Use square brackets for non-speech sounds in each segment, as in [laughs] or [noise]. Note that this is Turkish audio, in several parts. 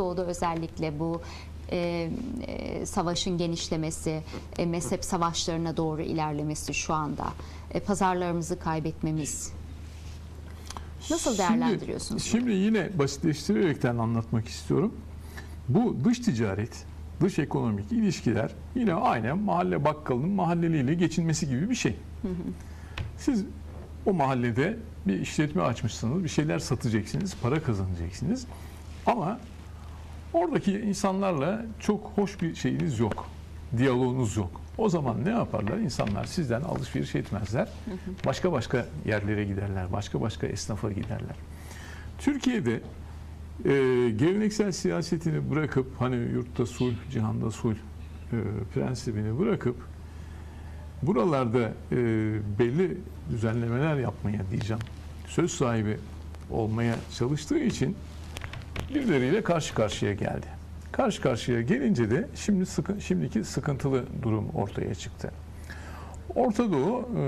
Doğu'da özellikle bu e, e, savaşın genişlemesi, e, mezhep savaşlarına doğru ilerlemesi şu anda, e, pazarlarımızı kaybetmemiz. Nasıl değerlendiriyorsunuz? Şimdi, şimdi yine basitleştirerekten anlatmak istiyorum. Bu dış ticaret, dış ekonomik ilişkiler yine aynen mahalle bakkalının mahalleliyle geçinmesi gibi bir şey. Siz o mahallede bir işletme açmışsınız, bir şeyler satacaksınız, para kazanacaksınız. Ama oradaki insanlarla çok hoş bir şeyiniz yok. Diyaloğunuz yok. O zaman ne yaparlar? İnsanlar sizden alışveriş etmezler. Başka başka yerlere giderler. Başka başka esnafa giderler. Türkiye'de e, geleneksel siyasetini bırakıp hani yurtta sulh, cihanda sulh e, prensibini bırakıp buralarda e, belli düzenlemeler yapmaya diyeceğim. Söz sahibi olmaya çalıştığı için birileriyle karşı karşıya geldi. Karşı karşıya gelince de şimdi sıkı, şimdiki sıkıntılı durum ortaya çıktı. Orta Doğu e,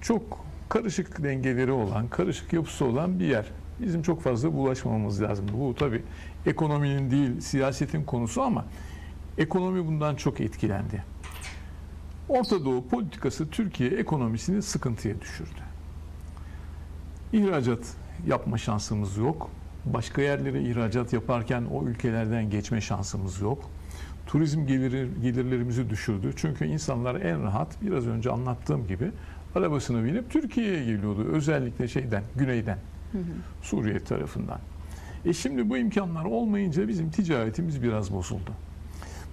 çok karışık dengeleri olan, karışık yapısı olan bir yer. Bizim çok fazla bulaşmamamız lazım. Bu tabii ekonominin değil, siyasetin konusu ama ekonomi bundan çok etkilendi. Orta Doğu politikası Türkiye ekonomisini sıkıntıya düşürdü. İhracat yapma şansımız yok. Başka yerlere ihracat yaparken o ülkelerden geçme şansımız yok. Turizm geliri, gelirlerimizi düşürdü. Çünkü insanlar en rahat biraz önce anlattığım gibi arabasına binip Türkiye'ye geliyordu. Özellikle şeyden, güneyden, Suriye tarafından. E şimdi bu imkanlar olmayınca bizim ticaretimiz biraz bozuldu.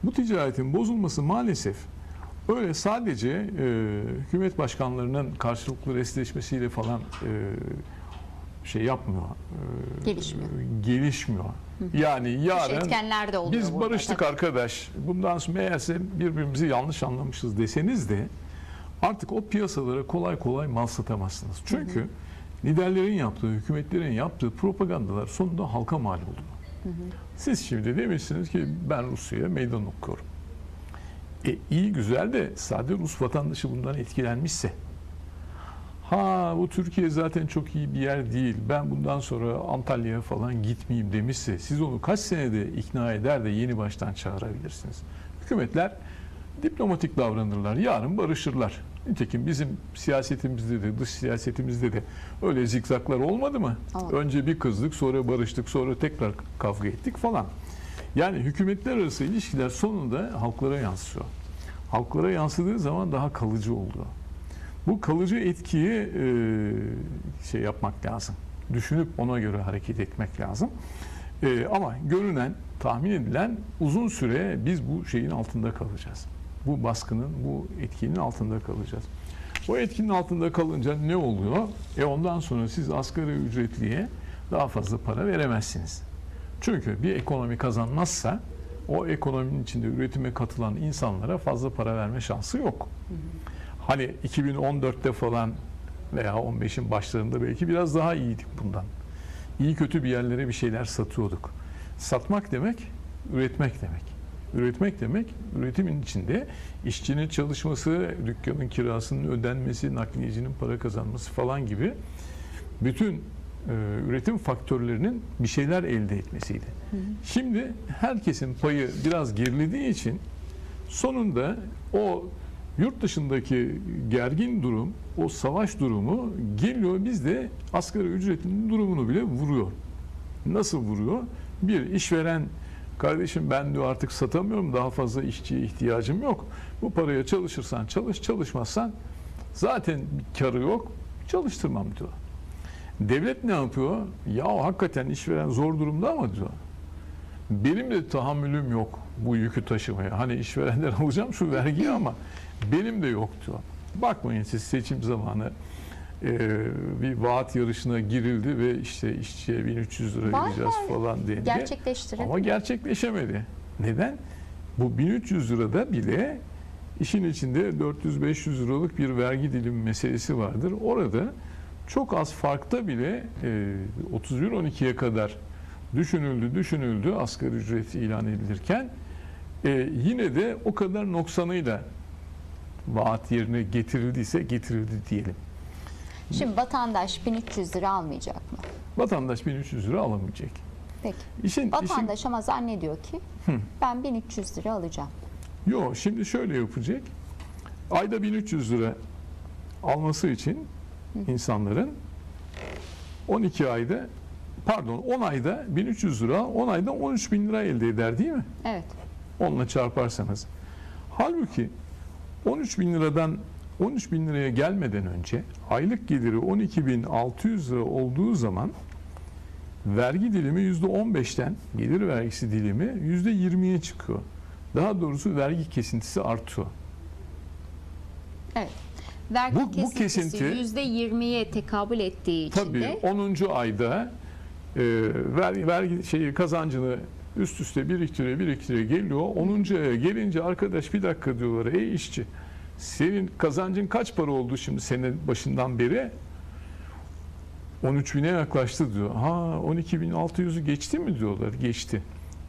Bu ticaretin bozulması maalesef öyle sadece e, hükümet başkanlarının karşılıklı restleşmesiyle falan e, şey yapmıyor. e, Gelişmiyor. Gelişmiyor. Yani yarın biz burada, barıştık tabii. arkadaş. Bundan sonra meğerse birbirimizi yanlış anlamışız deseniz de artık o piyasalara kolay kolay mal satamazsınız. Çünkü liderlerin yaptığı, hükümetlerin yaptığı propagandalar sonunda halka mal oldu. Siz şimdi demişsiniz ki ben Rusya'ya meydan okuyorum. E iyi güzel de sadece Rus vatandaşı bundan etkilenmişse ha bu Türkiye zaten çok iyi bir yer değil ben bundan sonra Antalya'ya falan gitmeyeyim demişse siz onu kaç senede ikna eder de yeni baştan çağırabilirsiniz. Hükümetler diplomatik davranırlar yarın barışırlar. Nitekim bizim siyasetimizde de dış siyasetimizde de öyle zikzaklar olmadı mı? Oldu. Önce bir kızdık sonra barıştık sonra tekrar kavga ettik falan. Yani hükümetler arası ilişkiler sonunda halklara yansıyor. Halklara yansıdığı zaman daha kalıcı oluyor. Bu kalıcı etkiyi e, şey yapmak lazım. Düşünüp ona göre hareket etmek lazım. E, ama görünen, tahmin edilen uzun süre biz bu şeyin altında kalacağız. Bu baskının, bu etkinin altında kalacağız. O etkinin altında kalınca ne oluyor? E ondan sonra siz asgari ücretliye daha fazla para veremezsiniz. Çünkü bir ekonomi kazanmazsa o ekonominin içinde üretime katılan insanlara fazla para verme şansı yok. Hani 2014'te falan veya 15'in başlarında belki biraz daha iyiydik bundan. İyi kötü bir yerlere bir şeyler satıyorduk. Satmak demek, üretmek demek. Üretmek demek, üretimin içinde işçinin çalışması, dükkanın kirasının ödenmesi, nakliyecinin para kazanması falan gibi bütün e, üretim faktörlerinin bir şeyler elde etmesiydi. Şimdi herkesin payı biraz gerilediği için sonunda o yurt dışındaki gergin durum, o savaş durumu geliyor bizde asgari ücretin durumunu bile vuruyor. Nasıl vuruyor? Bir işveren kardeşim ben diyor artık satamıyorum daha fazla işçiye ihtiyacım yok. Bu paraya çalışırsan çalış çalışmazsan zaten karı yok çalıştırmam diyor. Devlet ne yapıyor? Ya hakikaten işveren zor durumda ama diyor. Benim de tahammülüm yok bu yükü taşımaya. Hani işverenden alacağım [laughs] şu vergiyi ama benim de yok diyor. Bakmayın siz seçim zamanı e, bir vaat yarışına girildi ve işte işçiye 1300 lira Var, vereceğiz falan dendi. Gerçekleştirin. Ama gerçekleşemedi. Neden? Bu 1300 lirada bile işin içinde 400-500 liralık bir vergi dilimi meselesi vardır. Orada çok az farkta bile e, 31-12'ye kadar düşünüldü, düşünüldü asgari ücret ilan edilirken e, yine de o kadar noksanıyla vaat yerine getirildiyse getirildi diyelim. Şimdi vatandaş 1300 lira almayacak mı? Vatandaş 1300 lira alamayacak. Peki. İşin, işin Vatandaş ama zannediyor ki Hı. ben 1300 lira alacağım. Yo şimdi şöyle yapacak. Ayda 1300 lira alması için insanların 12 ayda pardon 10 ayda 1300 lira 10 ayda 13 bin lira elde eder değil mi? Evet. Onunla çarparsanız. Halbuki 13 bin liradan 13 bin liraya gelmeden önce aylık geliri 12.600 lira olduğu zaman vergi dilimi %15'ten gelir vergisi dilimi %20'ye çıkıyor. Daha doğrusu vergi kesintisi artıyor. Evet. Vergi Bu- bu kesintisi kesinti- %20'ye tekabül ettiği için Tabii de 10. ayda e, vergi, vergi şeyi kazancını üst üste biriktire biriktire geliyor. 10. aya gelince arkadaş bir dakika diyorlar ey işçi senin kazancın kaç para oldu şimdi sene başından beri? 13 bine yaklaştı diyor. Ha 12.600'ü geçti mi diyorlar. Geçti.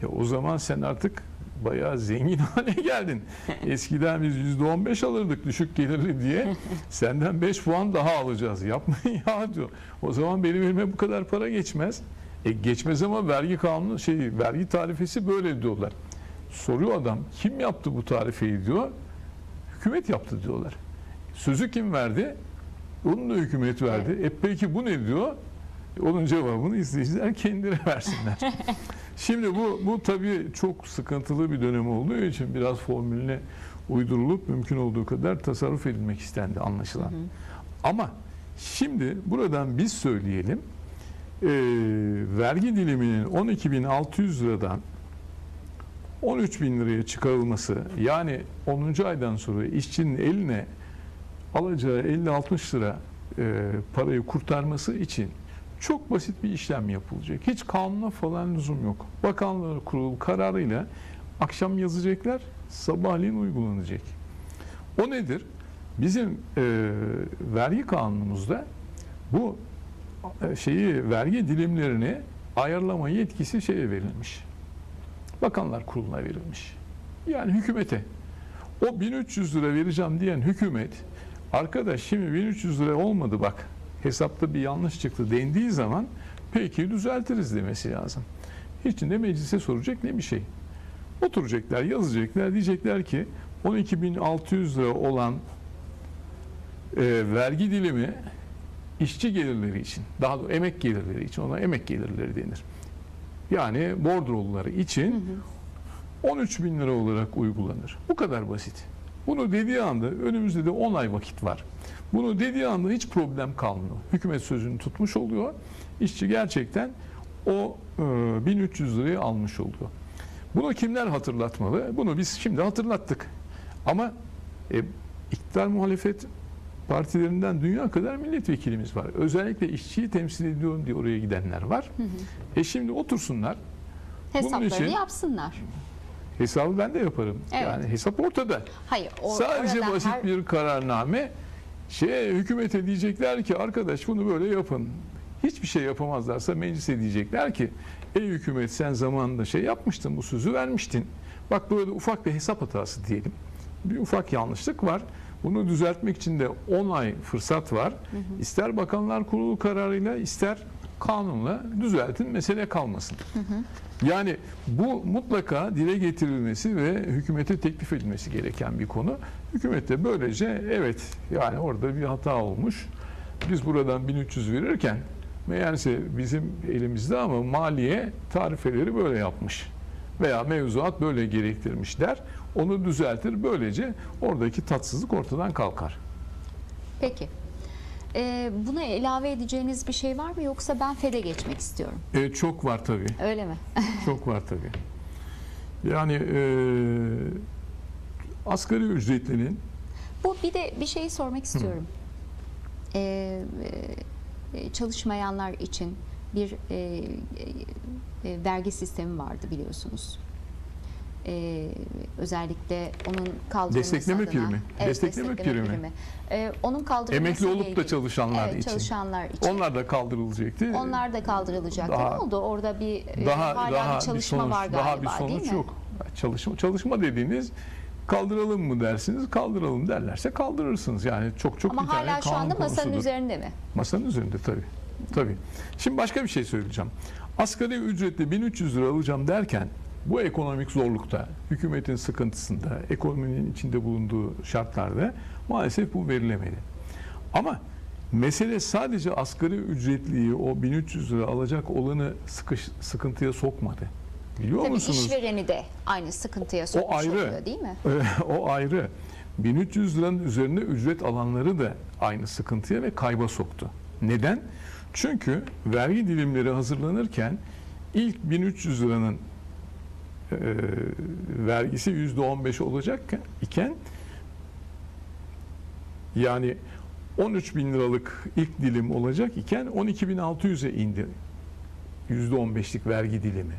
Ya o zaman sen artık bayağı zengin [laughs] hale geldin. Eskiden biz %15 alırdık düşük gelirli diye. Senden 5 puan daha alacağız. Yapmayın ya diyor. O zaman benim elime bu kadar para geçmez. E geçmez ama vergi kanunu şey vergi tarifesi böyle diyorlar. Soruyor adam kim yaptı bu tarifeyi diyor. Hükümet yaptı diyorlar. Sözü kim verdi? Onu da hükümet verdi. E peki bu ne diyor? E, Onun cevabını izleyiciler kendileri [laughs] versinler. Şimdi bu bu tabii çok sıkıntılı bir dönem olduğu için biraz formülüne uydurulup mümkün olduğu kadar tasarruf edilmek istendi anlaşılan. Ama şimdi buradan biz söyleyelim. E, vergi diliminin 12.600 liradan 13.000 liraya çıkarılması yani 10. aydan sonra işçinin eline alacağı 50-60 lira e, parayı kurtarması için çok basit bir işlem yapılacak. Hiç kanuna falan lüzum yok. Bakanlar Kurulu kararıyla akşam yazacaklar, sabahleyin uygulanacak. O nedir? Bizim e, vergi kanunumuzda bu şeyi vergi dilimlerini ayarlama yetkisi şeye verilmiş. Bakanlar Kurulu'na verilmiş. Yani hükümete. O 1300 lira vereceğim diyen hükümet arkadaş şimdi 1300 lira olmadı bak hesapta bir yanlış çıktı dendiği zaman peki düzeltiriz demesi lazım. Hiç ne meclise soracak ne bir şey. Oturacaklar, yazacaklar, diyecekler ki 12.600 lira olan e, vergi dilimi işçi gelirleri için, daha doğrusu emek gelirleri için, ona emek gelirleri denir. Yani bordroluları için 13 bin lira olarak uygulanır. Bu kadar basit. Bunu dediği anda önümüzde de 10 ay vakit var. Bunu dediği anda hiç problem kalmıyor. Hükümet sözünü tutmuş oluyor. İşçi gerçekten o e, 1300 lirayı almış oluyor. Bunu kimler hatırlatmalı? Bunu biz şimdi hatırlattık. Ama e, iktidar muhalefet partilerinden dünya kadar milletvekilimiz var. Özellikle işçiyi temsil ediyorum diye oraya gidenler var. E şimdi otursunlar. hesaplarını için- yapsınlar. Hesabı ben de yaparım. Evet. Yani hesap ortada. Hayır. o- Sadece basit her- bir kararname. Şeye hükümete diyecekler ki arkadaş bunu böyle yapın. Hiçbir şey yapamazlarsa meclise diyecekler ki ey hükümet sen zamanında şey yapmıştın bu sözü vermiştin. Bak böyle ufak bir hesap hatası diyelim. Bir ufak yanlışlık var. Bunu düzeltmek için de 10 ay fırsat var. İster Bakanlar Kurulu kararıyla ister kanunla düzeltin mesele kalmasın. Yani bu mutlaka dile getirilmesi ve hükümete teklif edilmesi gereken bir konu. Hükümet de böylece evet yani orada bir hata olmuş. Biz buradan 1300 verirken meğerse bizim elimizde ama maliye tarifeleri böyle yapmış veya mevzuat böyle gerektirmiş der. Onu düzeltir. Böylece oradaki tatsızlık ortadan kalkar. Peki. Ee, buna ilave edeceğiniz bir şey var mı yoksa ben FED'e geçmek istiyorum. E, çok var tabii. Öyle mi? [laughs] Çok var tabii. Yani e, asgari ücretlinin Bu bir de bir şeyi sormak istiyorum. Ee, e, çalışmayanlar için bir e, e, e, vergi sistemi vardı biliyorsunuz. Ee, özellikle onun kaldırılması Destekleme adına. primi. Destekleme primi. Ee, onun kaldırılması emekli olup da çalışanlar evet, için. çalışanlar için. Onlar da kaldırılacaktı. Onlar da kaldırılacak. Daha- ne oldu? Orada bir e, daha hala daha bir çalışma sonuç, var galiba daha bir değil sonuç mi? yok. Çalışma çalışma dediğiniz kaldıralım mı dersiniz? Kaldıralım derlerse kaldırırsınız. Yani çok çok bir Ama hala şu anda masanın konusudur. üzerinde mi? Masanın üzerinde tabii. Tabii. Şimdi başka bir şey söyleyeceğim. Asgari ücretle 1300 lira alacağım derken bu ekonomik zorlukta, hükümetin sıkıntısında, ekonominin içinde bulunduğu şartlarda maalesef bu verilemedi. Ama mesele sadece asgari ücretliyi o 1300 lira alacak olanı sıkış, sıkıntıya sokmadı. Biliyor Tabii musunuz? işvereni de aynı sıkıntıya sokmuş ayrı. oluyor değil mi? [laughs] o ayrı. 1300 liranın üzerinde ücret alanları da aynı sıkıntıya ve kayba soktu. Neden? Çünkü vergi dilimleri hazırlanırken ilk 1300 liranın e, vergisi %15 olacak iken yani 13 bin liralık ilk dilim olacak iken 12.600'e indi %15'lik vergi dilimi.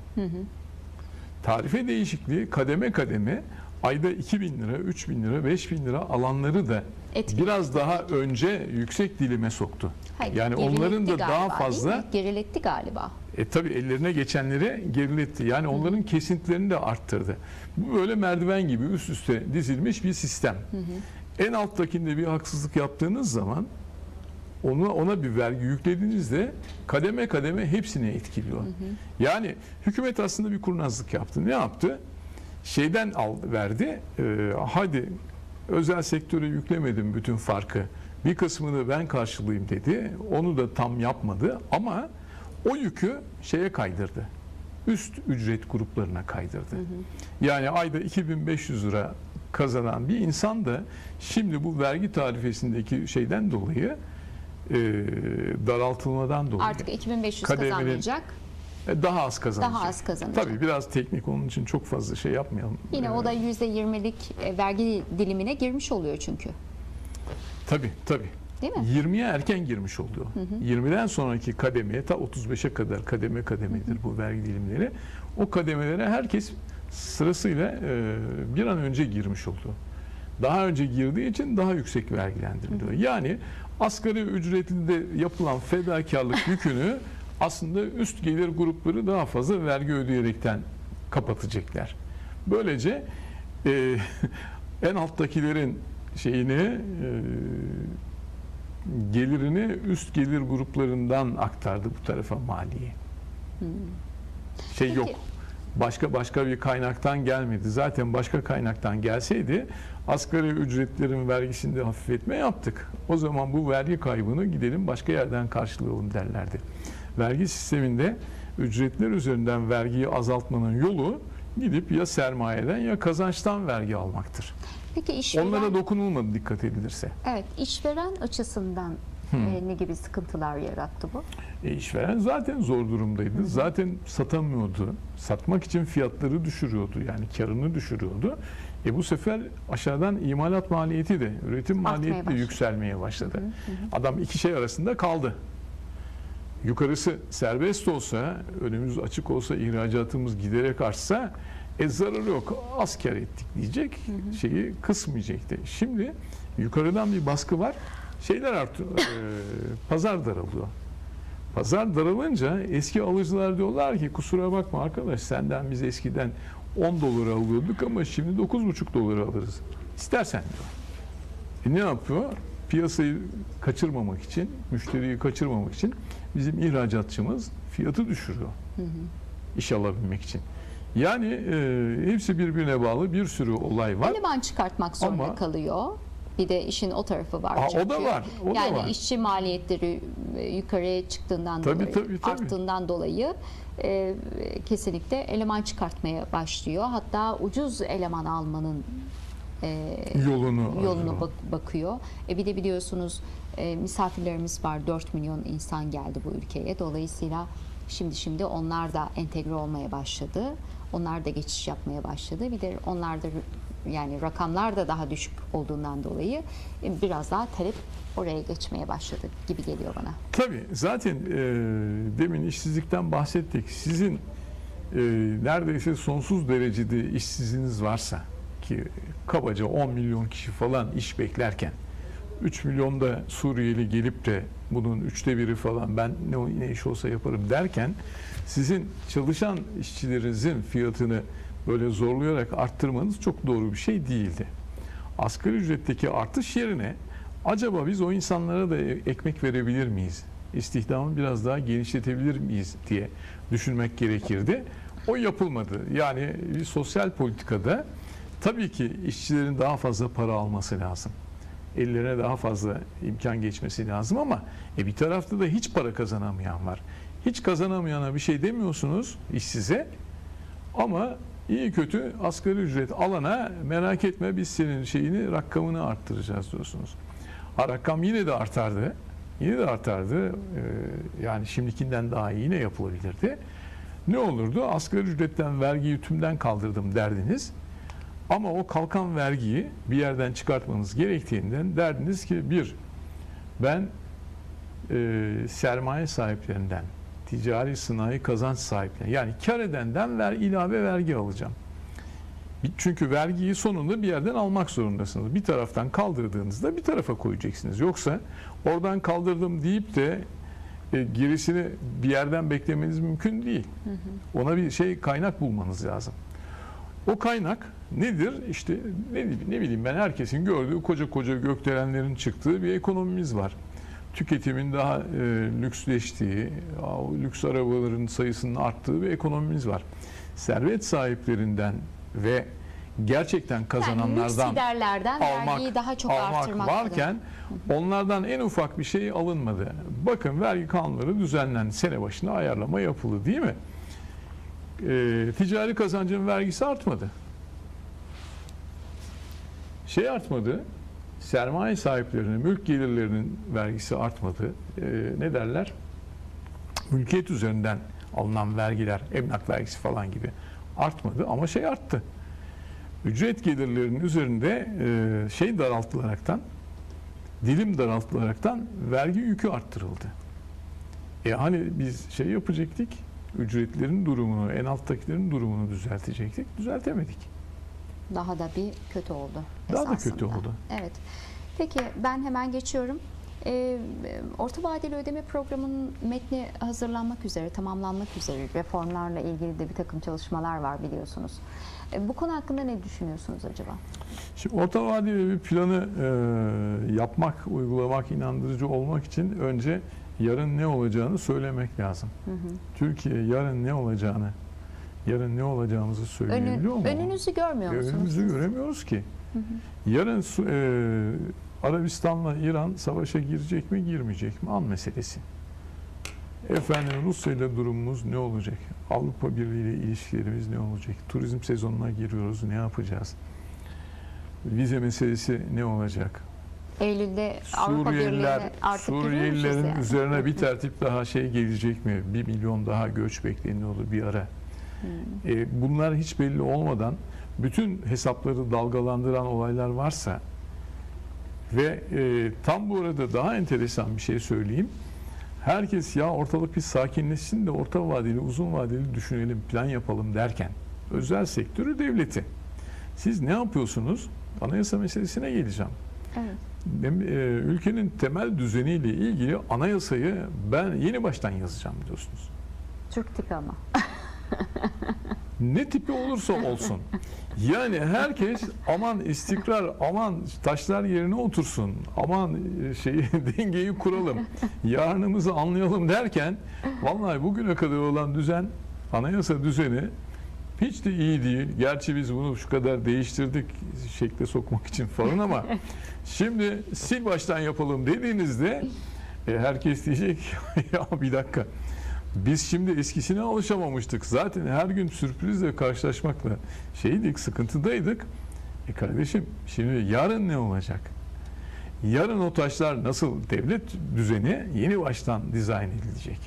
Tarife değişikliği kademe kademe ayda 2000 lira, 3000 lira, 5000 lira alanları da Etkiledi. biraz daha önce yüksek dilime soktu. Hayır, yani onların da galiba, daha fazla geriletti galiba. e tabi ellerine geçenleri geriletti. Yani onların kesintilerini de arttırdı. Bu böyle merdiven gibi üst üste dizilmiş bir sistem. En alttakinde bir haksızlık yaptığınız zaman ona ona bir vergi yüklediğinizde kademe kademe hepsini etkiliyor. Yani hükümet aslında bir kurnazlık yaptı. Ne yaptı? Şeyden aldı verdi. e, hadi özel sektöre yüklemedim bütün farkı. Bir kısmını ben karşılayayım dedi. Onu da tam yapmadı ama o yükü şeye kaydırdı. Üst ücret gruplarına kaydırdı. Yani ayda 2500 lira kazanan bir insan da şimdi bu vergi tarifesindeki şeyden dolayı e, daraltılmadan dolayı Artık 2500 Kademenin- kazanmayacak. E, daha az kazanacak. Daha az kazanacak. Tabii biraz teknik onun için çok fazla şey yapmayalım. Yine E, o da %20'lik e, vergi dilimine girmiş oluyor çünkü. Tabii tabii. Değil mi? 20'ye erken girmiş oluyor. 20'den sonraki kademeye ta 35'e kadar kademe kademedir bu vergi dilimleri. O kademelere herkes sırasıyla e, bir an önce girmiş oldu. Daha önce girdiği için daha yüksek vergilendiriliyor. Yani asgari ücretlide yapılan fedakarlık [laughs] yükünü aslında üst gelir grupları daha fazla vergi ödeyerekten kapatacaklar. Böylece e, [laughs] en alttakilerin şeyini e, gelirini üst gelir gruplarından aktardı bu tarafa maliye. Şey Peki. yok. Başka başka bir kaynaktan gelmedi. Zaten başka kaynaktan gelseydi asgari ücretlerin vergisinde hafifletme yaptık. O zaman bu vergi kaybını gidelim başka yerden karşılayalım derlerdi. Vergi sisteminde ücretler üzerinden vergiyi azaltmanın yolu gidip ya sermayeden ya kazançtan vergi almaktır. Peki işveren, Onlara dokunulmadı dikkat edilirse. evet, işveren açısından e, ne gibi sıkıntılar yarattı bu? E işveren zaten zor durumdaydı. Zaten satamıyordu. Satmak için fiyatları düşürüyordu. Yani karını düşürüyordu. E bu sefer aşağıdan imalat maliyeti de, üretim maliyeti de başladı. yükselmeye başladı. Adam iki şey arasında kaldı. Yukarısı serbest olsa, önümüz açık olsa, ihracatımız giderek artsa e zararı yok. Az kar ettik diyecek. Şeyi kısmayacaktı. Şimdi yukarıdan bir baskı var. Şeyler artıyor. e, pazar daralıyor. Pazar daralınca eski alıcılar diyorlar ki kusura bakma arkadaş senden biz eskiden 10 dolara alıyorduk ama şimdi 9,5 dolara alırız. İstersen diyor. E ne yapıyor? Piyasayı kaçırmamak için, müşteriyi kaçırmamak için bizim ihracatçımız fiyatı düşürüyor. İş alabilmek için. Yani e, hepsi birbirine bağlı bir sürü olay var. Eleman çıkartmak zorunda Ama- kalıyor. Bir de işin o tarafı var. Aa, o da var, o da yani var. işçi maliyetleri e, yukarıya çıktığından Tabii, dolayı, tabii, tabii. arttığından dolayı e, kesinlikle eleman çıkartmaya başlıyor. Hatta ucuz eleman almanın e, Yolunu, yolunu bak- bakıyor. E bir de biliyorsunuz e, misafirlerimiz var. 4 milyon insan geldi bu ülkeye. Dolayısıyla şimdi şimdi onlar da entegre olmaya başladı. Onlar da geçiş yapmaya başladı. Bir de onlar da yani rakamlar da daha düşük olduğundan dolayı e, biraz daha talep oraya geçmeye başladı gibi geliyor bana. Tabii zaten e, demin işsizlikten bahsettik. Sizin e, neredeyse sonsuz derecede işsiziniz varsa ki kabaca 10 milyon kişi falan iş beklerken 3 milyonda Suriyeli gelip de bunun üçte biri falan ben ne, ne iş olsa yaparım derken sizin çalışan işçilerinizin fiyatını böyle zorlayarak arttırmanız çok doğru bir şey değildi. Asgari ücretteki artış yerine acaba biz o insanlara da ekmek verebilir miyiz istihdamı biraz daha genişletebilir miyiz diye düşünmek gerekirdi. O yapılmadı. Yani sosyal politikada tabii ki işçilerin daha fazla para alması lazım. Ellerine daha fazla imkan geçmesi lazım ama e bir tarafta da hiç para kazanamayan var. Hiç kazanamayana bir şey demiyorsunuz işsize ama iyi kötü asgari ücret alana merak etme biz senin şeyini rakamını arttıracağız diyorsunuz. Ha, rakam yine de artardı. Yine de artardı. Ee, yani şimdikinden daha iyi yine yapılabilirdi. Ne olurdu? Asgari ücretten vergiyi tümden kaldırdım derdiniz. Ama o kalkan vergiyi bir yerden çıkartmanız gerektiğinden derdiniz ki bir, ben e, sermaye sahiplerinden, ticari sınai kazanç sahipleri yani kar edenden ver, ilave vergi alacağım. Çünkü vergiyi sonunda bir yerden almak zorundasınız. Bir taraftan kaldırdığınızda bir tarafa koyacaksınız. Yoksa oradan kaldırdım deyip de e, gerisini bir yerden beklemeniz mümkün değil. Ona bir şey kaynak bulmanız lazım. O kaynak nedir? İşte ne, ne bileyim ben herkesin gördüğü koca koca gökdelenlerin çıktığı bir ekonomimiz var. Tüketimin daha e, lüksleştiği, o lüks arabaların sayısının arttığı bir ekonomimiz var. Servet sahiplerinden ve gerçekten Yani kazananlardan giderlerden vergiyi daha çok almak artırmak. varken onlardan en ufak bir şey alınmadı. Bakın vergi kanunları düzenlendi. Sene başına ayarlama yapıldı değil mi? Ee, ticari kazancın vergisi artmadı. Şey artmadı. Sermaye sahiplerinin, mülk gelirlerinin vergisi artmadı. Ee, ne derler? Mülkiyet üzerinden alınan vergiler, emlak vergisi falan gibi artmadı ama şey arttı ücret gelirlerinin üzerinde e, şey daraltılaraktan dilim daraltılaraktan vergi yükü arttırıldı. E hani biz şey yapacaktık, ücretlerin durumunu, en alttakilerin durumunu düzeltecektik, düzeltemedik. Daha da bir kötü oldu. Daha da kötü oldu. Evet. Peki ben hemen geçiyorum. Ee, orta vadeli ödeme programının metni hazırlanmak üzere, tamamlanmak üzere. Reformlarla ilgili de bir takım çalışmalar var biliyorsunuz. Ee, bu konu hakkında ne düşünüyorsunuz acaba? Şimdi orta vadeli bir planı e, yapmak, uygulamak, inandırıcı olmak için önce yarın ne olacağını söylemek lazım. Hı hı. Türkiye yarın ne olacağını, yarın ne olacağımızı söyleyebiliyor Önün, mu? önünüzü görmüyor musunuz? Önümüzü göremiyoruz ki. Hı hı. Yarın e, Arabistan'la İran savaşa girecek mi girmeyecek mi an meselesi. Efendim Rusya ile durumumuz ne olacak? Avrupa Birliği ile ilişkilerimiz ne olacak? Turizm sezonuna giriyoruz ne yapacağız? Vize meselesi ne olacak? Eylül'de Avrupa Suriyeliler, artık Suriyelilerin yani. üzerine bir tertip daha şey gelecek mi? Bir milyon daha göç bekleniyordu bir ara. Hmm. E, bunlar hiç belli olmadan bütün hesapları dalgalandıran olaylar varsa ve e, tam bu arada daha enteresan bir şey söyleyeyim. Herkes ya ortalık bir sakinleşsin de orta vadeli, uzun vadeli düşünelim, plan yapalım derken özel sektörü devleti. Siz ne yapıyorsunuz? Anayasa meselesine geleceğim. Evet. E, ülkenin temel düzeniyle ilgili anayasayı ben yeni baştan yazacağım diyorsunuz. Türk tipi ama. Ne tipi olursa olsun. Yani herkes aman istikrar, aman taşlar yerine otursun, aman e, şeyi [laughs] dengeyi kuralım, yarınımızı anlayalım derken vallahi bugüne kadar olan düzen, anayasa düzeni hiç de iyi değil. Gerçi biz bunu şu kadar değiştirdik şekle sokmak için falan ama [laughs] şimdi sil baştan yapalım dediğinizde e, herkes diyecek [laughs] ya bir dakika biz şimdi eskisine alışamamıştık. Zaten her gün sürprizle karşılaşmakla şeydik, sıkıntıdaydık. E kardeşim şimdi yarın ne olacak? Yarın o taşlar nasıl devlet düzeni yeni baştan dizayn edilecek.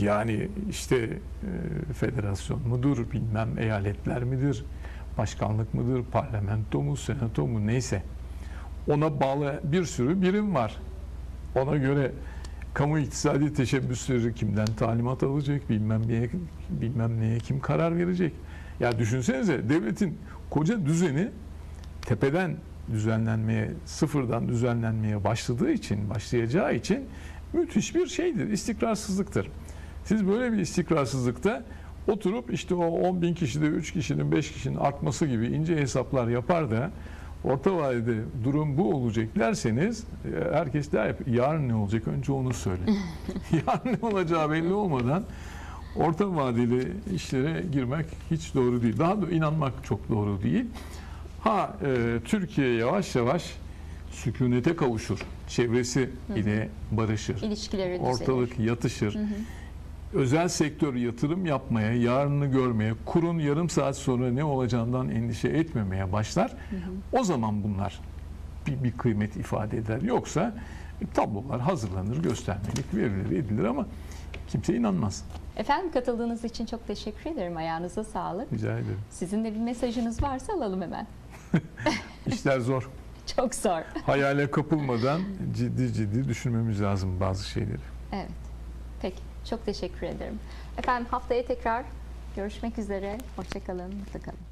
Yani işte e, federasyon mudur, bilmem eyaletler midir, başkanlık mıdır, parlamento mu, senato mu neyse. Ona bağlı bir sürü birim var. Ona göre kamu iktisadi teşebbüsleri kimden talimat alacak, bilmem neye, bilmem neye kim karar verecek. Ya düşünsenize devletin koca düzeni tepeden düzenlenmeye, sıfırdan düzenlenmeye başladığı için, başlayacağı için müthiş bir şeydir, istikrarsızlıktır. Siz böyle bir istikrarsızlıkta oturup işte o 10 bin kişide 3 kişinin 5 kişinin artması gibi ince hesaplar yapar da orta vadede durum bu olacak derseniz e, herkes der ya, yarın ne olacak önce onu söyle. [laughs] yarın ne olacağı belli olmadan orta vadeli işlere girmek hiç doğru değil. Daha da inanmak çok doğru değil. Ha e, Türkiye yavaş yavaş sükunete kavuşur. Çevresi ile barışır. İlişkileri düzelir. Ortalık yatışır. Özel sektör yatırım yapmaya, yarını görmeye, kurun yarım saat sonra ne olacağından endişe etmemeye başlar. O zaman bunlar bir, bir kıymet ifade eder. Yoksa tablolar hazırlanır, göstermelik verilir, edilir ama kimse inanmaz. Efendim katıldığınız için çok teşekkür ederim. Ayağınıza sağlık. Rica ederim. Sizin de bir mesajınız varsa alalım hemen. [laughs] İşler zor. Çok zor. Hayale kapılmadan ciddi ciddi düşünmemiz lazım bazı şeyleri. Evet. Çok teşekkür ederim. Efendim haftaya tekrar görüşmek üzere. Hoşçakalın. Mutlu kalın.